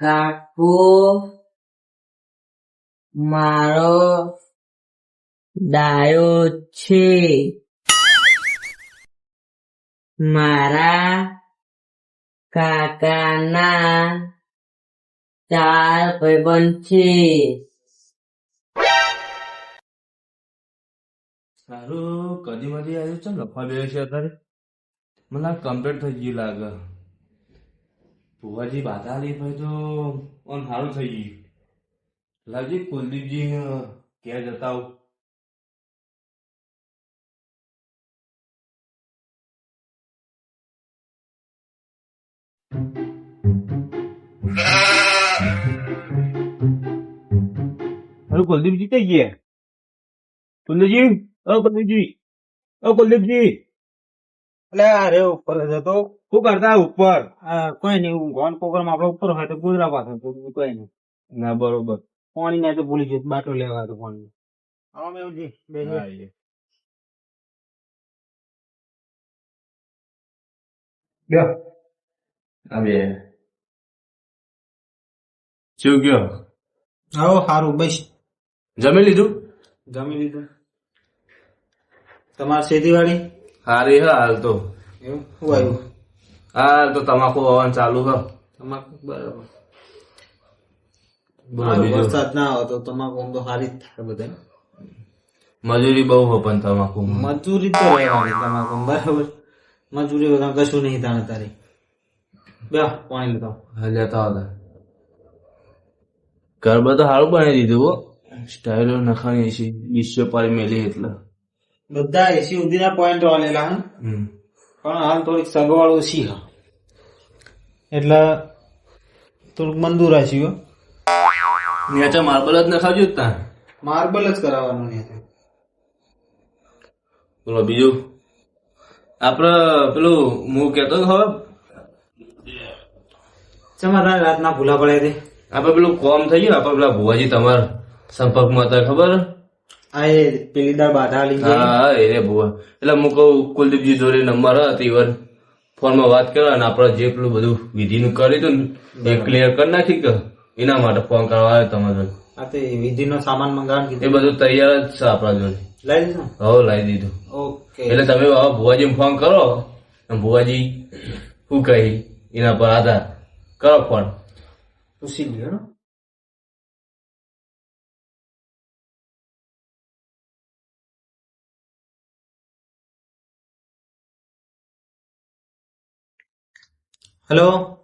કાકુ મારો ડાયો છે મારા કાકાના ચાર ભાઈબંધ છે સારું કદી મધી આવ્યું છે લખવા બે છે અત્યારે મને કમ્પ્લીટ થઈ ગયું લાગે ભુવાજી બાધા લી ભાઈ તો આમ સારું થઈ ગયું લાગી કુલદીપજી ક્યાં જતા આવું અરે કુલદીપજી કઈ ગયા કુલદીપજી ઓ કુલદીપજી ઓ કુલદીપજી એટલે અરે ઉપર જતો શું કરતા ઉપર? આ કોઈ નહીં ઊંઘવાનો પ્રોગ્રામ આપડે ઉપર હોય તો ગુજરાત પાસે કોઈ નહીં ના બરોબર. પાણી ના તો ભૂલી જતો બાટલો લેવા તો પાણી. આવો મેવજી બે હા, એ. લ્યો. આ બે. શું કયો આવો સારું બસ. જમી લીધું? જમી લીધું. તમારે ખેતીવાડી હારી હા હાલ તો. એવું? શું આવ્યું? હાલ તો તમાકુ વાવવાનું ચાલુ કર તમાકુ બરાબર વરસાદ ના આવે તો તમાકુ તો સારી જ થાય બધા મજૂરી બહુ હો પણ તમાકુ મજૂરી તો રહેવાની તમાકુ બરાબર મજૂરી વગર કશું નહીં તાણે તારી બે પાણી લેતા આવો. લેતા હતા ઘર બધું સારું બનાવી દીધું હો સ્ટાઇલો નખાણી એસી ઈશ્યો પારી મેલી એટલે બધા એસી સુધીના પોઈન્ટ વાળેલા હે હમ. પણ હાલ થોડીક સગવડ ઓછી હા એટલે થોડુંક મંદુર હશે નીચે માર્બલ જ નખાવજો જ ત્યાં માર્બલ જ કરાવવાનું ને બોલો બીજું? આપણે પેલું હું કેતો હવે તમારા રાતના ભૂલા પડ્યા તે આપડે પેલું કોમ થઈ ગયું આપડે પેલા ભુવાજી તમારા સંપર્કમાં હતા ખબર? પેલી દાળ બાધા લઈ હા હા એ રે ભુવા એટલે હું કહું કુલદીપજી જોડે નંબર હતી વાર ફોનમાં વાત કરો અને આપણે જે પેલું બધું વિધિનું કર્યું હતું ને એ ક્લિયર કરી નાખી કે એના માટે ફોન કરવા આવ્યો તમારે આ તે વિધિનો સામાન મંગાવવાનું એ બધું તૈયાર જ છે આપણા જોડે. લઈ દીધું? હો લાવી દીધું. ઓકે. એટલે તમે બાબા ભુવાજીને ફોન કરો. અને ભુવાજી શું કહી? એના પર આધાર. કરો ફોન પૂછી લ્યો હેલો?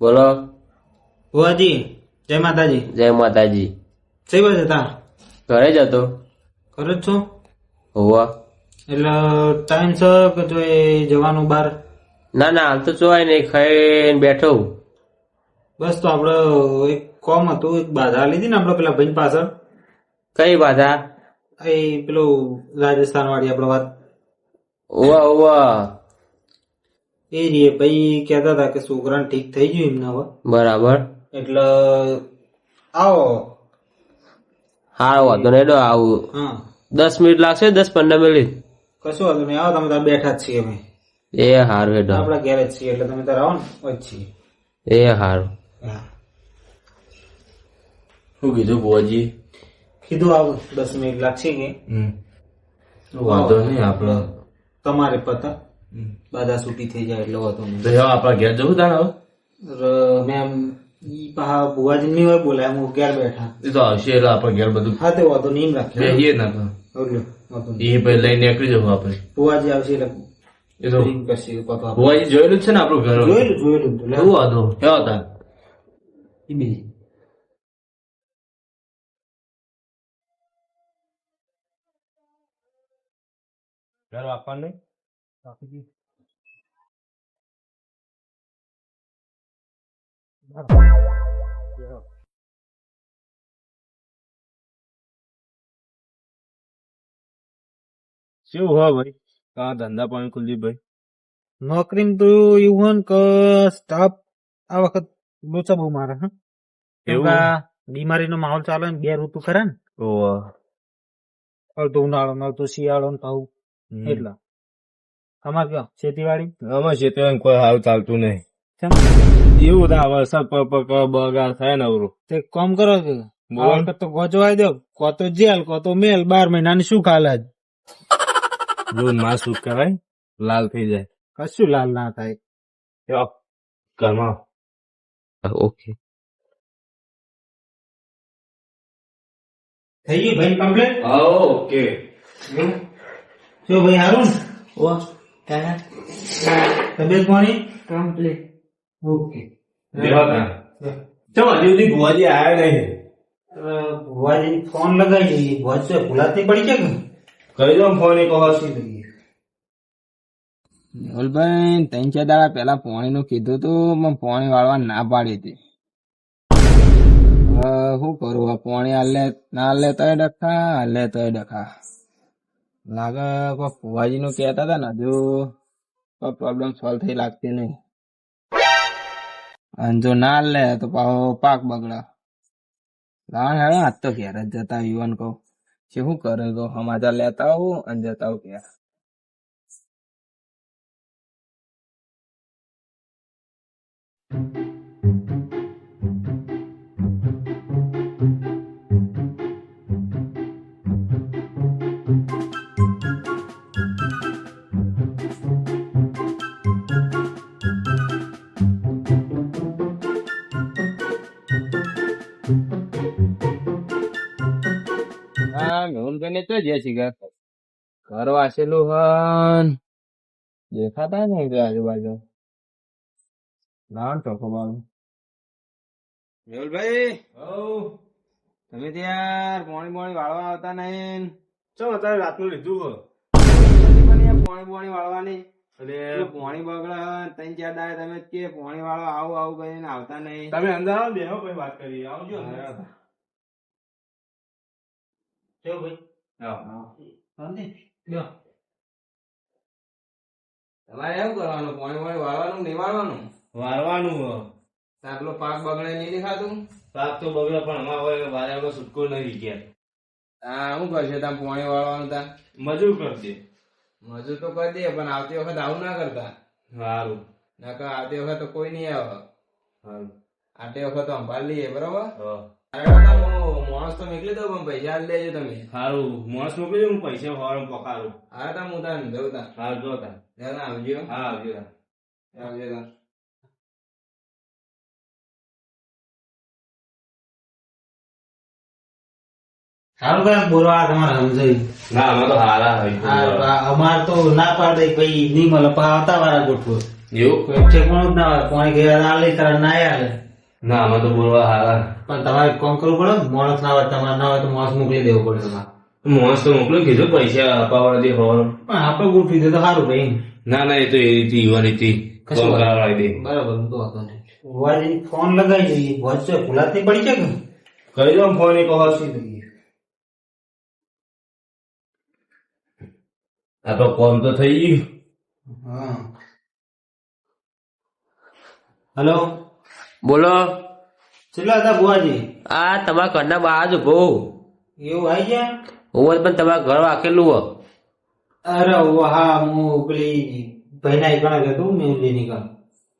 બોલો. ભુવાજી જય માતાજી. જય માતાજી. સહી બસ હતા? ઘરે જ હતો. ઘરે જ છો? હોવા. એટલે ટાઈમ છે કે જો એ જવાનું બહાર ના ના હાલ તો જોવાય નહીં ખાઈને બેઠો બસ તો આપડે એક કોમ હતું એક બાધા લીધી ને આપડે પેલા ભાઈ પાછળ. કઈ બાધા? એ પેલું રાજસ્થાન વાળી આપડે વાત. ઓવા ઓવા એ રીએ ભાઈ કહેતા હતા કે છોકરાને ઠીક થઈ ગયું એમને હવે. બરાબર. એટલે આવો. હારો વાંધો નહીં ડો આવું. હા. દસ મિનિટ લાગશે દસ પંદર મિનિટ. કશું વાંધો નહીં આવો તમે તાર બેઠા જ છીએ અમે. એ હારું હેડો. આપણા ઘેર જ છીએ એટલે તમે તાર આવો ને હોય છીએ એ હારું. હા. શું કીધું બોજી કીધું આવો દસ મિનિટ લાગશે કે. વાંધો નહીં આપણો તમારે પતા. બધા છૂટી થઈ જાય એટલે નહીં તો હવે આપણા ઘેર જવું તાણ હવે ર- મેમ ઈ પાહા ભુવાજી ની હોય બોલાય હું ઘેર બેઠા. એ તો આવશે એટલે આપણે ઘેર બધું હા તે વાંધો નહીં રાખે બેસીએ ને. એ પછી લઈને નીકળી જવું આપણે. ભુવાજી આવશે એટલે એ તો પતો જોયેલું છે ને આપણું ઘર? જોયેલું જોયેલું. શું વાંધો કેવા હતા? ઈ બીજી. ઘર આપવાનું શું હો ભાઈ? કા ધંધા પાણી કુલદીપભાઈ નોકરીમાં તો એવું હોય ને કે સ્ટાફ આ વખત લોચા બહુ મારે હા? એવું? બીમારીનો માહોલ ચાલે ને બે ઋતુ ખરા ને. ઓ અડધો ઉનાળો ને અડધો શિયાળો ને પાછું એટલે. તમારે કયો? ખેતીવાડી? આમાં ખેતીવાડી કોઈ હાલ ચાલતું નહીં. એવું થાય વરસાદ પર પર પર બગાડ થાય ને અવરું. તે કોમ કરો કે બોલ. તો ગોચવાઈ દો. કો તો જેલ કો તો મેલ બાર મહિનાની શું ખાલાજ? દૂધમાં શું કહેવાય? લાલ થઈ જાય. કશું લાલ ના થાય. યો, ઘરમાં. ઓકે. થઈ ગયું ભાઈ કમ્પ્લેટ ઓકે. શું ભાઈ હારું ઓ કાકા તબિયત પાણી કમ્પ્લીટ ઓકે ચલો હજી સુધી ભુવાજી આયા નહીં. ભુવાજી ફોન લગાવી દઈએ. ભુવાજ ભૂલાતી પડી છે કે? દો ફોન એક વખત. મેહુલભાઈ ત્રણ ચાર દાડા પેલા પોણી નું કીધું તું પણ પોણી વાળવા ના પાડી હતી. શું કરું? પોણી હાલે ના હાલે તો ડખા હાલે તોય ડખા. લાગે કોઈ ફુવાજી નું કહેતા હતા ને, હજુ કોઈ પ્રોબ્લેમ સોલ્વ થઈ લાગતી નહીં. અને જો ના લે તો પાછો પાક બગડે. લાવણ હેડો આજ તો ઘેર જ જતા યુવાન કહું. છે શું કરે તો સમાચાર લેતા આવું અને જતા આવું ઘેર. હા તો જે શ્રી ઘર વાસેલું હન. દેખાતા ને આજુબાજુ? લાવ ચોખ્ખો બાજુ મેહુલભાઈ? તમે ત્યાં પોણી પોણી વાળવા આવતા નહીં? ચો અત્યારે રાતનું લીધું હો. પોણી પોણી વાળવાની? પોણી બગડે ત્રણ ચાર દાડે તમે કે પોણી વાળો આવું આવું કરીને આવતા નહીં? તમે અંદર આવો બેહો પછી વાત કરી આવજો. કેવું ભાઈ. તમારે એવું કરવાનું પોણી પોણી વાળવાનું નિવાળવાનું વાળવાનું આટલો પાક બગડે નહીં દેખાતું પાક તો બગડે પણ અમારે હવે વાળવાનો છૂટકો નહીં ગયા હા શું કરશે તમે પોણી વાળવાનું તા મજૂર કરજે મજૂર તો કરી દે પણ આવતી વખત આવું ના કરતા સારું નકર આવતી વખત તો કોઈ નહીં આવે સારું આટલી વખત તો સંભાળ લઈએ બરોબર હા. અરે માણસ તો મોકલી દઉં પણ પૈસા લેજો તમે. સારું માણસ મોકલી દે, પૈસા ફોરમ પકાડું હા તા હું તાર દઉં તાર હા જો તાર. આવજો. હા આવજો તાર. આવજો તાર. સારું ભાઈ બોલવા તમારે સમજાયું. ના અમે તો હારા હોય અમાર તો ના પાડે ભાઈ નહીં મળે પણ આવતા વાળા ગોઠવો. એવું? કોઈ ઠેકાણું જ ના પોણી ગયા ના લે તારા ના આલે ના આમાં તો બોલવા હારા. પણ તમારે કોમ કરવું પડે. માણસ ના હોય તમારે ના હોય તો માણસ મોકલી દેવું પડે તમારે માણસ તો મોકલો કીધું પૈસા અપાવવા દે હોવાનું. પણ આપણે ગોઠવી દે તો સારું ભાઈ. ના ના એ તો એ રીતે યુવા રીતે. કરાવડાવી દે બરાબર હું તો વાંધો નહીં. ફોન લગાવી દઈએ. વોચ છે ભૂલાતી પડી છે કે? કરી દો ફોન એક વખત આ તો કોમ તો થઈ ગયું. હા. હલો? બોલો. કેટલા હતા ભુવાજી? આ તમારા ઘરના બહાર જ ઊભો એવું આવી ગયા? હું પણ તમારા ઘર વાકેલું હો અરે હા હું પેલી ભાઈના એકણા ગયો મેં લેની કામ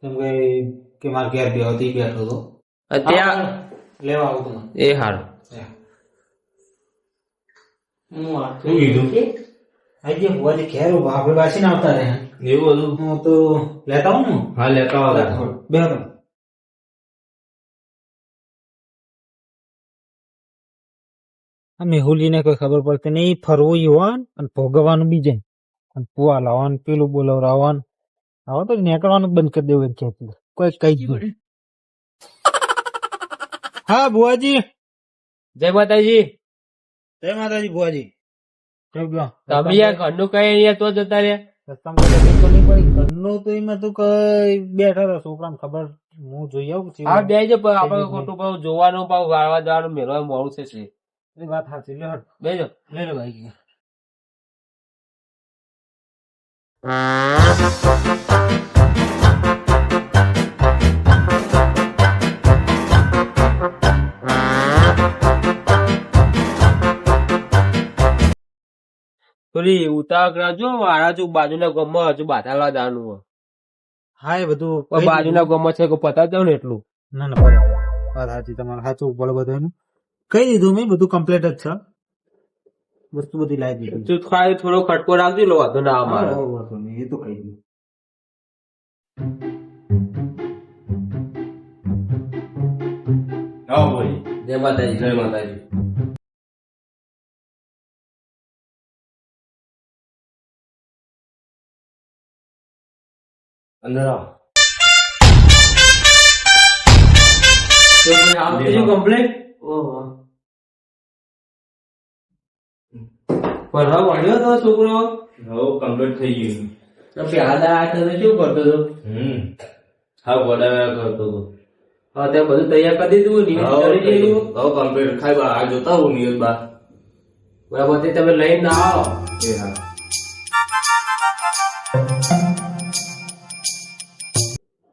કેમ કે કે મારે ઘેર બે હતી બેઠો હતો. ત્યાં લેવા આવું તમે એ હારું. શું કીધું? ગયા ભુવાજી ઘેર ઊભા. આપણે બાસીને આવતા રહ્યા. એવું હતું? હું તો લેતા આવું ને હા? લેતા આવો. બે આ મેહુલીને કોઈ ખબર પડતી નહીં ફરવું યુવાન અને ભોગવવાનું બીજે. અને પુઆ લાવવાનું પેલું બોલાવવાનું આવો તો નીકળવાનું બંધ કરી દેવું ક્યાંથી કોઈ કઈ જ નહીં. હા બુઆજી જય માતાજી. જય માતાજી બુઆજી તમે યાર ઘરનું કઈ અહીંયા તો જતા રહ્યા. ઘરનું તો એમાં તું કઈ બેઠા હતા છોકરાને ખબર. હું જોઈ આવું છું. હા બેજો પણ આપણે ખોટું પાછું જોવાનું પાછું વાળવા જવાનું મેળવાનું મોડું થશે. એ વાત સાચી. લે બેજો લે લે ભાઈ પેલી ઉતાવળ રાખજો મારા જો બાજુના ગામમાં હજુ બાતાલા જવાનું હા એ બધું બાજુના ગામમાં છે કે પતા જાવ ને એટલું? ના ના બરાબર વાત સાચી તમારે સાચું પડે બધું કહી દીધું મેં? બધું કમ્પ્લીટ જ છે. વસ્તુ બધી લાવી દીધી તું ખાલી થોડો ખટકો રાખજો લો વાંધો ના આવે વાંધો નહીં, એ તો કહી દીધું જય માતાજી. જય માતાજી. અંદર આવો. કમ્પ્લેટ પણ હા ભણ્યો તો છોકરો? હવે કમ્પ્લીટ થઈ ગયું. તો પેલા આ તમે શું કરતો હતો? હમ હા વડાવ્યા કરતો હતો. હા તે બધું તૈયાર કરી દીધું નિવેદ કરી દીધું? હવે કમ્પ્લીટ ખાઈ બા આ જોતા હું નિયત બા. બરાબર તે તમે લઈને આવો. એ હા.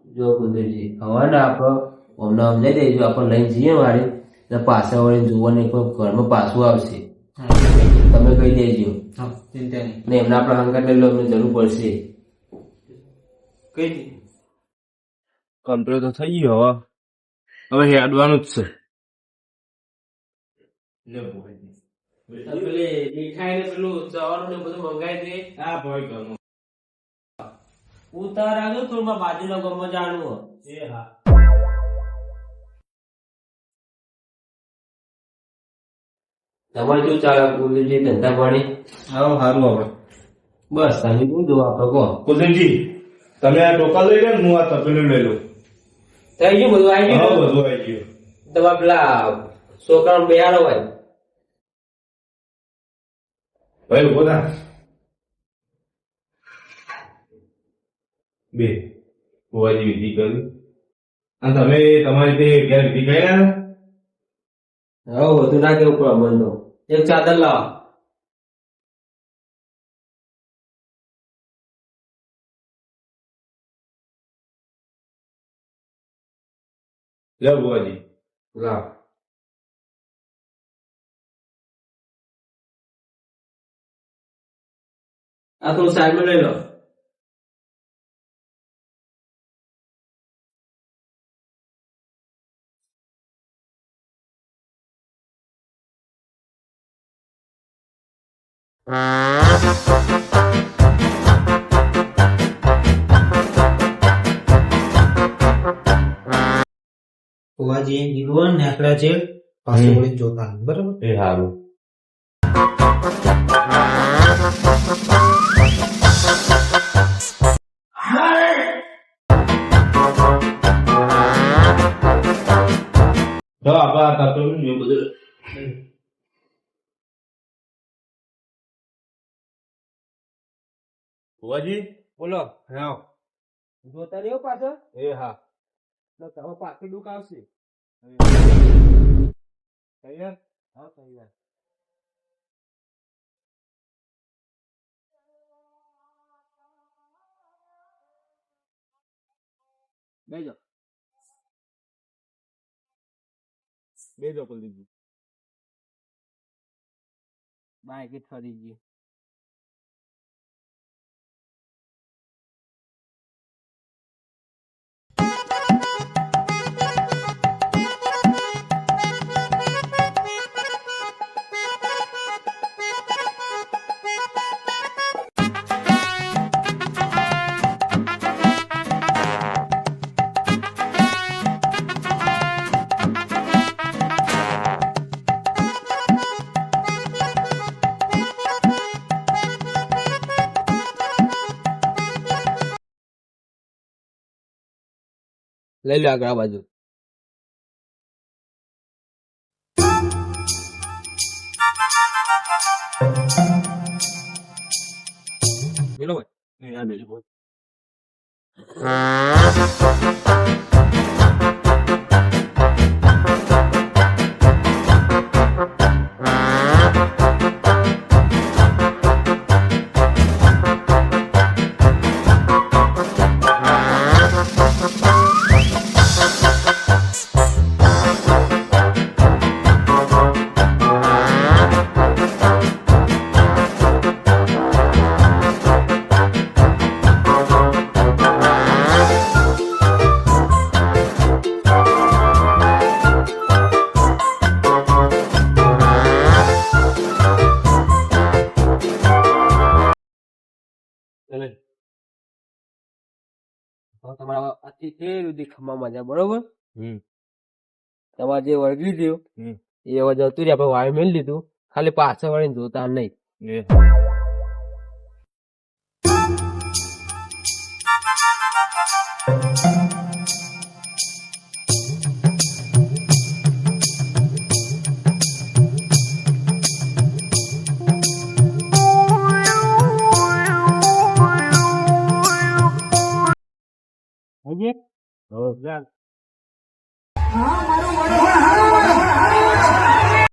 જો કુંદરજી હવે ને આપણે અમને સમજાઈ દઈશું આપણે લઈને જઈએ તો પાછા વળી જોવાની કોઈ ઘરમાં પાછું આવશે. તમે કહી દેજો. ને એમને આપણે હંકાર લઈ લો અમને જરૂર પડશે. કઈ દીધું કમ્પ્લીટ તો થઈ ગયો હવે. હવે હેડવાનું જ છે. ઉતાર આવ્યો તો બાજુના ગમો જાણવું એ હા. તમારે શું ચાલે કુલદીપજી ધંધા પાણી? હા સારું હવે. બસ તમે શું જોવા આપડે કહો કુલદીપજી તમે આ ટોકા લઈ લો હું આ તપેલું લઈ લઉં. થઈ ગયું બધું આવી ગયું? બધું આવી ગયું. તમારે પેલા છોકરાનો બેહાડો હોય. ભાઈ ઊભો થા. બે. ભુવાજી વિધિ કરી. અને તમે તમારી તે ઘેર વિધિ કરી ને હા બધું ના કેવું પડે મનનો. એક ચાદર લાવો લે ભુવાજી લાવો આ થોડું ફુવાજી કીધું હોય છે પાછું વળી જોતા બરાબર? એ સારું ભુવાજી? બોલો. હા. જોતા રહ્યો પાછો? એ હા. તો તમે પાછી દુઃખ આવશે. તૈયાર? હા તૈયાર. બેજો. બેજો કુલદીપજી બાય કે ફરી ગઈ લઈ લો આગળ આ બાજુ. ભાઈ. તે સુધી ખમા મજા બરોબર? તમારે જે વળગી ગયું. એ હવે જતું રહ્યા આપણે વાયુ મેળ લીધું ખાલી પાછળ વળીને જોતા નહીં. Thank હજી હવે હા મારો